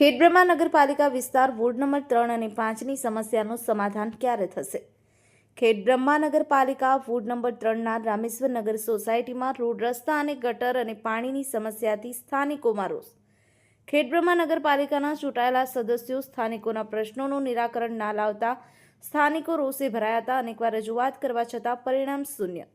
ખેડબ્રહ્મા નગરપાલિકા વિસ્તાર ward number ત્રણ અને પાંચની સમસ્યાનું સમાધાન ક્યારે થશે? ખેડબ્રહ્મા નગરપાલિકા વોર્ડ નંબર ત્રણના રામેશ્વર નગર સોસાયટીમાં રોડ, રસ્તા અને ગટર અને પાણીની સમસ્યાથી સ્થાનિકોમાં રોષ. ખેડબ્રહ્મા નગરપાલિકાના ચૂંટાયેલા સદસ્યો સ્થાનિકોના પ્રશ્નોનું નિરાકરણ ના લાવતા સ્થાનિકો રોષે ભરાયા હતા અનેકવાર રજૂઆત કરવા છતાં પરિણામ શૂન્ય.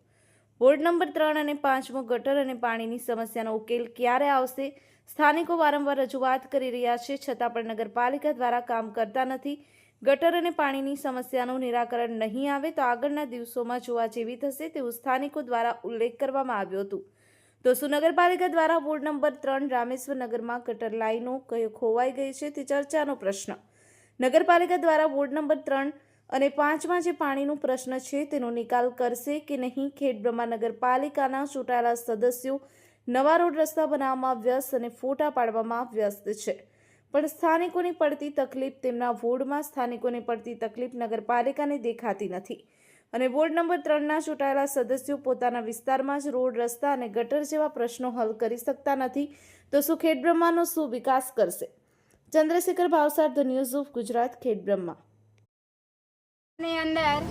વોર્ડ નંબર ત્રણ અને પાંચમો ગટર અને પાણીની સમસ્યાનો ઉકેલ ક્યારે આવશે? સ્થાનિકો વારંવાર રજૂઆત કરી રહ્યા છે, છતાં પણ નગરપાલિકા દ્વારા કામ કરતા નથી. ગટર અને પાણીની સમસ્યાનું નિરાકરણ નહીં આવે તો આગળના દિવસોમાં જોવા જેવી થશે તેવું સ્થાનિકો દ્વારા ઉલ્લેખ કરવામાં આવ્યો હતો. તો સુનગરપાલિકા નગરપાલિકા દ્વારા વોર્ડ નંબર ત્રણ રામેશ્વર નગરમાં ગટર લાઈનો કયો ખોવાઈ ગઈ છે તે ચર્ચાનો પ્રશ્ન. નગરપાલિકા દ્વારા વોર્ડ નંબર ત્રણ અને પાંચમાં જે પાણીનો પ્રશ્ન છે, તેનો નિકાલ કરશે કે નહીં? ખેડબ્રહ્મા નગરપાલિકાના ચૂંટાયેલા સદસ્યો નવા રોડ રસ્તા બનાવવામાં વ્યસ્ત અને ફોટા પાડવામાં વ્યસ્ત છે. પણ સ્થાનિકોની પડતી તકલીફ તેમના વોર્ડમાં સ્થાનિકોને પડતી તકલીફ નગરપાલિકાને દેખાતી નથી. અને વોર્ડ નંબર ત્રણના ચૂંટાયેલા સદસ્યો પોતાના વિસ્તારમાં જ રોડ રસ્તા અને ગટર જેવા પ્રશ્નો હલ કરી શકતા નથી, તો શું ખેડબ્રહ્માનો શું વિકાસ કરશે? Chandrashekhar Bhavsar, the news of Gujarat Khedbrahma ની અંદર